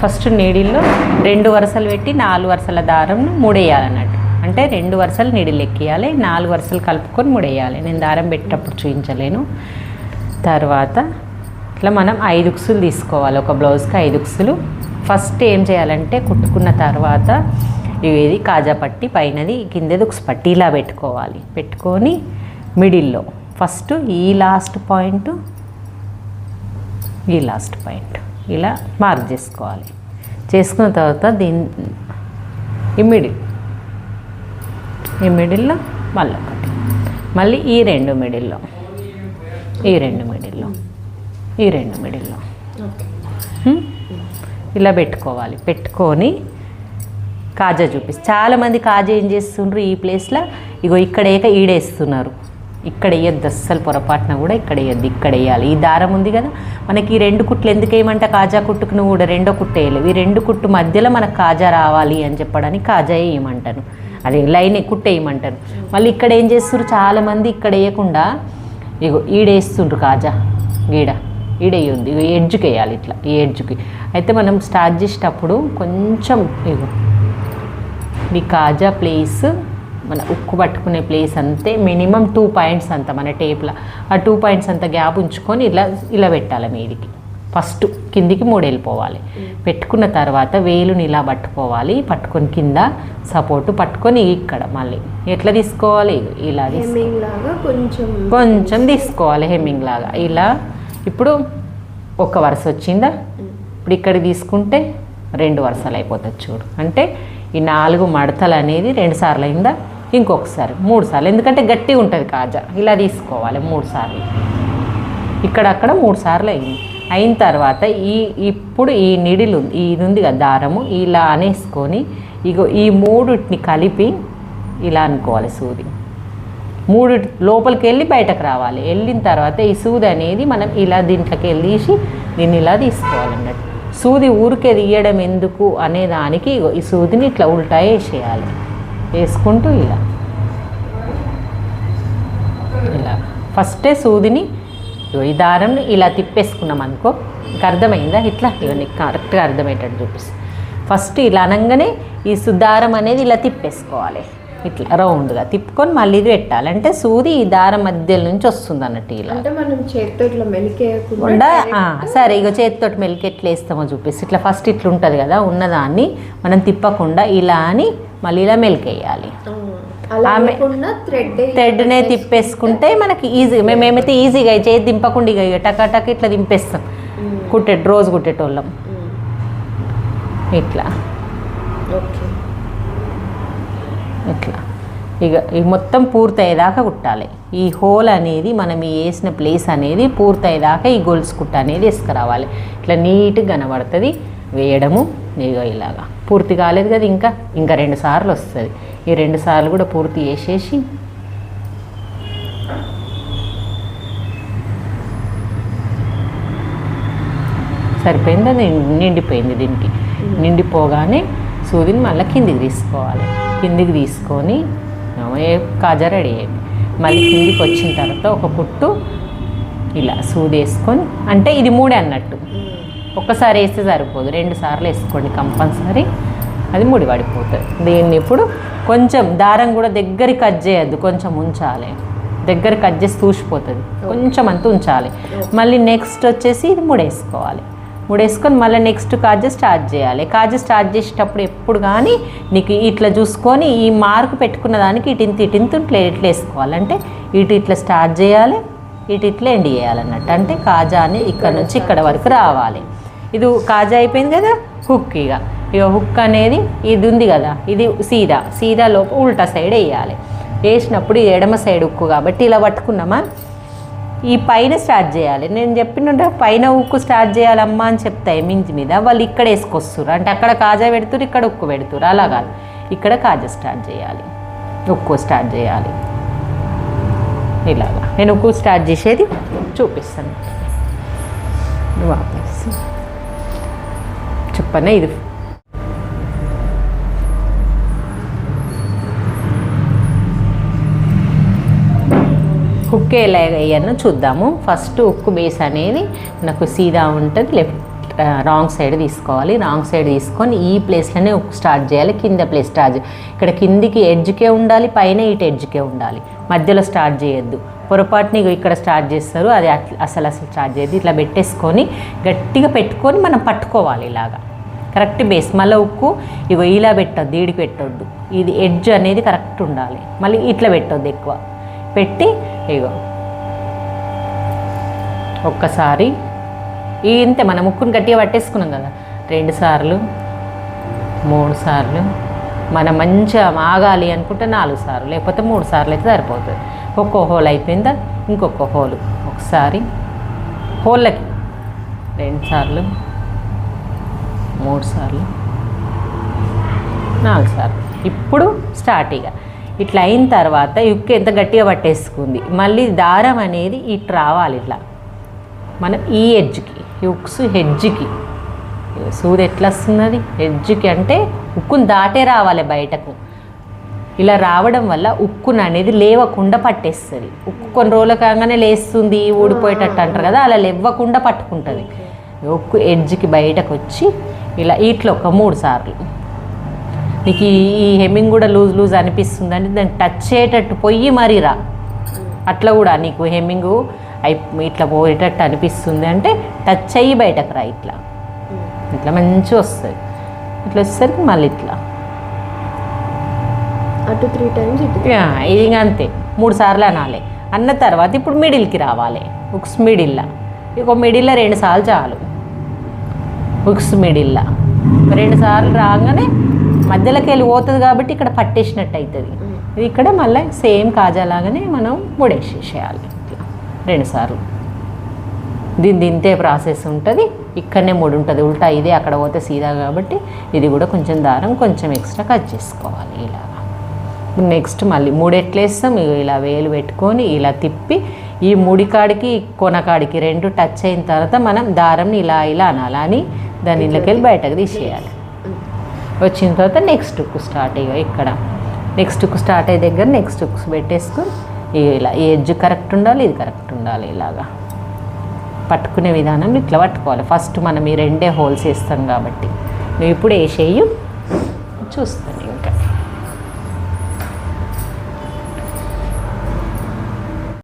First నీడిల్లో రెండు వరుసలు పెట్టి నాలుగు వరుసల దారం మూడేయాలన్నట్టు. అంటే రెండు వరుసలు నీడిలు ఎక్కియాలి నాలుగు వరుసలు కలుపుకొని మూడేయాలి. నేను దారం పెట్టేటప్పుడు చూపించలేను తర్వాత ఇట్లా మనం ఐదు ఉక్సులు తీసుకోవాలి. ఒక బ్లౌజ్కి ఐదు ఉక్సులు. ఫస్ట్ ఏం చేయాలంటే కుట్టుకున్న తర్వాత ఇది కాజా పట్టి పైనది కిందది ఒక పట్టి ఇలా పెట్టుకోవాలి. పెట్టుకొని మిడిల్లో. ఫస్ట్ ఈ లాస్ట్ పాయింట్ ఈ లాస్ట్ పాయింట్. ఇలా మార్క్ చేసుకోవాలి. చేసుకున్న తర్వాత దీని ఈ మిడిల్ ఈ మిడిల్లో మళ్ళీ ఒకటి. మళ్ళీ ఈ రెండు మిడిల్లో ఈ రెండు మిడిల్లో ఈ రెండు మిడిల్లో? ఇలా పెట్టుకోవాలి. పెట్టుకొని కాజా చూపిస్తే. చాలామంది కాజా ఏం చేస్తుండ్రు ఈ ప్లేస్లో ఇగో ఇక్కడ ఏక ఈడేస్తున్నారు. ఇక్కడ వేయద్దు అస్సలు పొరపాటున కూడా ఇక్కడ వేయద్దు ఇక్కడ వేయాలి ఈ దారం ఉంది కదా మనకి ఈ రెండు కుట్లు ఎందుకు వేయమంట? కాజా కుట్టుకు నువ్వు కూడా రెండో కుట్టు వేయలేవు. ఈ రెండు కుట్టు మధ్యలో మనకు కాజా రావాలి అని చెప్పడానికి కాజా వేయమంటాను అదే లైన్ కుట్టు వేయమంటారు. మళ్ళీ ఇక్కడ ఏం చేస్తారు చాలామంది ఇక్కడ వేయకుండా ఇగో ఈడేస్తుండ్రు కాజా గీడ. ఉంది ఇగో ఎడ్జ్కి వేయాలి ఇట్లా ఈ ఎడ్జ్కి. అయితే మనం స్టార్ట్ చేసేటప్పుడు కొంచెం ఇగో మీ కాజా ప్లేస్ పట్టుకునే ప్లేస్ అంతే. మినిమం టూ పాయింట్స్ అంత మన టేప్లో ఆ టూ పాయింట్స్ అంత గ్యాప్ ఉంచుకొని ఇలా ఇలా పెట్టాలి మీదికి. ఫస్ట్ కిందికి మూడు వెళ్ళిపోవాలి. పెట్టుకున్న తర్వాత వేలుని ఇలా పట్టుకోవాలి. పట్టుకొని కింద సపోర్టు పట్టుకొని ఇక్కడ మళ్ళీ. ఎట్లా తీసుకోవాలి? ఇలా కొంచెం కొంచెం తీసుకోవాలి హెమ్మింగ్ లాగా. ఇలా ఇప్పుడు ఒక వరుస వచ్చిందా? ఇప్పుడు ఇక్కడ తీసుకుంటే రెండు వరుసలు అయిపోతుంది చూడు. అంటే ఈ నాలుగు మడతలు అనేది రెండు సార్లు అయిందా? ఇంకొకసారి మూడు సార్లు. ఎందుకంటే గట్టిగా ఉంటుంది కాజా. ఇలా తీసుకోవాలి మూడు సార్లు. మూడుసార్లు మూడు సార్లు అయింది. అయిన తర్వాత ఈ ఇప్పుడు ఈ నిడిలు ఇది ఉంది కదా దారము ఇలా అనేసుకొని ఇగో ఈ మూడుటిని కలిపి ఇలా అనుకోవాలి సూది. మూడు లోపలికి వెళ్ళి బయటకు రావాలి. వెళ్ళిన తర్వాత ఈ సూది అనేది మనం ఇలా దీంట్లోకి వెళ్ళి తీసి దీన్ని ఇలా తీసుకోవాలన్నట్టు సూది ఊరికే తీయడం ఎందుకు అనే దానికి ఇగో ఈ సూదిని ఇట్లా ఉల్టా వేసేయాలి. వేసుకుంటూ ఇలా. ఇలా. ఫస్టే సూదిని ఈ దారంని ఇలా తిప్పేసుకున్నాం అనుకో నీకు అర్థమైందా? ఇట్లా ఇగో నీకు కరెక్ట్గా అర్థమయ్యేటట్టు చూపిస్తా. ఫస్ట్ ఇలా అనగానే ఈ సుదారం అనేది ఇలా తిప్పేసుకోవాలి. ఇట్లా రౌండ్గా తిప్పుకొని మళ్ళీ ఇది పెట్టాలి. అంటే సూది ఈ దారం మధ్యలో నుంచి వస్తుంది అన్నట్టు ఇలా. మనం చేతితో ఇట్లా మెలికేయకుండా సరే ఇక చేతితోటి మెలికి ఎట్లా వేస్తామో చూపిస్తే. ఇట్లా ఫస్ట్ ఇట్లా ఉంటుంది కదా ఉన్నదాన్ని మనం తిప్పకుండా ఇలా అని మళ్ళీ ఇలా మెలికేయాలి. ఆమె- థ్రెడ్ థ్రెడ్నే తిప్పేసుకుంటే మనకి ఈజీ మేమేమైతే ఈజీగా చేతి దింపకుండా ఇక ఇక టకా టక్ ఇట్లా దింపేస్తాం. కుట్టే రోజు కుట్టేటోళ్ళం. ఇట్లా. ఇట్లా. ఇక ఈ మొత్తం పూర్తయ్యేదాకా కుట్టాలి. ఈ హోల్ అనేది మనం వేసిన ప్లేస్ అనేది పూర్తయ్యేదాకా ఈ గొలుసు కుట్ట అనేది వేసుకురావాలి. ఇట్లా నీట్గా కనబడుతుంది. వేయడము ఇగో ఇలాగా. పూర్తి కాలేదు కదా ఇంకా. ఇంకా రెండు సార్లు వస్తుంది. ఈ రెండు సార్లు కూడా పూర్తి చేసేసి సరిపోయింది? అది నిండిపోయింది దీనికి. నిండిపోగానే సూదిని మళ్ళీ కిందికి తీసుకోవాలి. కిందికి తీసుకొని ఏ కాజా రెడీ అయింది. మళ్ళీ కిందికి వచ్చిన తర్వాత ఒక కుట్టు ఇలా సూది వేసుకొని అంటే ఇది మూడే అన్నట్టు. ఒక్కసారి వేస్తే సరిపోదు. రెండు సార్లు వేసుకోండి కంపల్సరీ. అది ముడి పడిపోతుంది దీన్ని ఇప్పుడు కొంచెం దారం కూడా దగ్గరికి కట్ చేయొద్దు కొంచెం ఉంచాలి. దగ్గర కట్ చేసి తూసిపోతుంది. కొంచెం అంత ఉంచాలి. మళ్ళీ నెక్స్ట్ వచ్చేసి ఇది ముడేసుకోవాలి. ముడేసుకొని మళ్ళీ నెక్స్ట్ కాజ స్టార్ట్ చేయాలి. కాజ స్టార్ట్ చేసేటప్పుడు ఎప్పుడు కానీ నీకు ఇట్లా చూసుకొని ఈ మార్క్ పెట్టుకున్న దానికి ఇటింత ఇటింత ఇట్లా ఇట్లా వేసుకోవాలంటే ఇటు ఇట్లా స్టార్ట్ చేయాలి ఇటు ఇట్లా ఎండ్ చేయాలన్నట్టు అంటే కాజా అని ఇక్కడ నుంచి ఇక్కడ వరకు రావాలి. ఇది కాజా అయిపోయింది కదా? హుక్ ఇక. ఇక హుక్ అనేది ఇది ఉంది కదా ఇది సీదా సీదా లోపు ఉల్టా సైడ్ వేయాలి. వేసినప్పుడు ఇది ఎడమ సైడ్ ఉక్కు కాబట్టి ఇలా పట్టుకున్నామా? ఈ పైన స్టార్ట్ చేయాలి. నేను చెప్పిన పైన ఉక్కు స్టార్ట్ చేయాలమ్మా అని చెప్తాయి మించి మీద. వాళ్ళు ఇక్కడ వేసుకొస్తారు అంటే అక్కడ కాజా పెడుతురు ఇక్కడ ఉక్కు పెడుతురు అలా కాదు. ఇక్కడ కాజా స్టార్ట్ చేయాలి. ఉక్కు స్టార్ట్ చేయాలి. ఇలాగా. నేను ఉక్కు స్టార్ట్ చేసేది చూపిస్తాను. నువ్వు చెప్పనే? ఇది హుక్ ఎలా వేయను చూద్దాము. ఫస్ట్ ఉక్కు బేస్ అనేది నాకు సీదా ఉంటుంది లెఫ్ట్ రాంగ్ సైడ్ తీసుకోవాలి. రాంగ్ సైడ్ తీసుకొని ఈ ప్లేస్లోనే స్టార్ట్ చేయాలి కింద ప్లేస్ స్టార్ట్ ఇక్కడ కిందికి ఎడ్జ్కే ఉండాలి పైన ఇటు ఎడ్జ్కే ఉండాలి. మధ్యలో స్టార్ట్ చేయొద్దు. పొరపాటుని ఇగో ఇక్కడ స్టార్ట్ చేస్తారు అది అసలు అసలు స్టార్ట్ చేయద్దు. ఇట్లా పెట్టేసుకొని గట్టిగా పెట్టుకొని మనం పట్టుకోవాలి ఇలాగా. కరెక్ట్ బేస్ మళ్ళీ ఉక్కు ఇగో ఇలా పెట్టద్దు ఈడికి పెట్టొద్దు. ఇది ఎడ్జ్ అనేది కరెక్ట్ ఉండాలి. మళ్ళీ ఇట్లా పెట్టొద్దు ఎక్కువ. పెట్టి ఇగో. ఒక్కసారి ఈ ఇంతే మనం ముక్కును గట్టిగా పట్టేసుకున్నాం కదా. రెండు సార్లు మూడు సార్లు మనం మంచిగా ఆగాలి అనుకుంటే నాలుగు సార్లు లేకపోతే మూడు సార్లు అయితే సరిపోతుంది. ఒక్కో హోల్ అయిపోయిందా? ఇంకొక హోలు. ఒకసారి హోళ్ళకి రెండు సార్లు మూడు సార్లు నాలుగు సార్లు. ఇప్పుడు స్టార్ట్ ఇక ఇట్లా అయిన తర్వాత యుక్కు ఎంత గట్టిగా పట్టేసుకుంది. మళ్ళీ దారం అనేది ఇటు రావాలి ఇట్లా. మనం ఈ ఎడ్జ్కి యుక్స్ హెడ్జ్కి. సూది ఎట్లా వస్తున్నది హెడ్జ్కి అంటే ఉక్కును దాటే రావాలి బయటకు. ఇలా రావడం వల్ల ఉక్కును అనేది లేవకుండా పట్టేస్తుంది. ఉక్కు కొన్ని రోజుల కాగానే లేస్తుంది ఊడిపోయేటట్టు అంటారు కదా అలా లేవ్వకుండా పట్టుకుంటుంది. ఉక్కు ఎడ్జ్కి బయటకు వచ్చి ఇలా ఇట్లా ఒక మూడు సార్లు. నీకు ఈ- హెమ్మింగ్ కూడా లూజ్ లూజ్ అనిపిస్తుంది అంటే దాన్ని టచ్ అయ్యేటట్టు పొయ్యి మరీ రా. అట్లా కూడా నీకు హెమ్మింగ్ అయి ఇట్లా పోయేటట్టు అనిపిస్తుంది అంటే టచ్ అయ్యి బయటకు రా ఇట్లా. ఇట్లా మంచిగా వస్తుంది. ఇట్లా వచ్చేసరికి మళ్ళీ ఇట్లా. అటు త్రీ టైమ్స్ ఇది అంతే. మూడు సార్లు అనాలి. అన్న తర్వాత ఇప్పుడు మిడిల్కి రావాలి. ఉక్స్ మిడిల్లా ఇక మిడిల్లో రెండు సార్లు చాలు. ఉక్స్ మిడిల్లా రెండు సార్లు రాగానే మధ్యలోకి వెళ్ళి పోతుంది కాబట్టి ఇక్కడ పట్టేసినట్టు అవుతుంది ఇది ఇక్కడ మళ్ళీ సేమ్ కాజాలాగానే మనం ముడేసేసేయాలి. ఇట్లా రెండు సార్లు. దీని దింతే ప్రాసెస్ ఉంటుంది. ఇక్కడనే ముడి ఉంటుంది ఉల్టా ఇదే అక్కడ పోతే సీదా కాబట్టి ఇది కూడా కొంచెం దారం కొంచెం ఎక్స్ట్రా కట్ చేసుకోవాలి ఇలాగా నెక్స్ట్ మళ్ళీ మూడు ఎట్లా వేస్తాం ఇగో ఇలా వేలు పెట్టుకొని ఇలా తిప్పి ఈ ముడికాడికి కొనకాడికి రెండు టచ్ అయిన తర్వాత మనం దారంని ఇలా ఇలా అనాలి. అని దాని ఇళ్ళకి వెళ్ళి బయటకు తీసేయాలి. వచ్చిన తర్వాత నెక్స్ట్ హుక్ స్టార్ట్ ఇక ఇక్కడ. నెక్స్ట్ హుక్ స్టార్ట్ అయ్యే దగ్గర నెక్స్ట్ హుక్స్ పెట్టేసుకుని ఇలా ఈ ఎడ్జ్ కరెక్ట్ ఉండాలి ఇది కరెక్ట్ ఉండాలి ఇలాగా. పట్టుకునే విధానం ఇట్లా పట్టుకోవాలి. ఫస్ట్ మనం ఈ రెండే హోల్స్ వేస్తాం కాబట్టి. నువ్వు ఇప్పుడు వేసేయు చూస్తాను.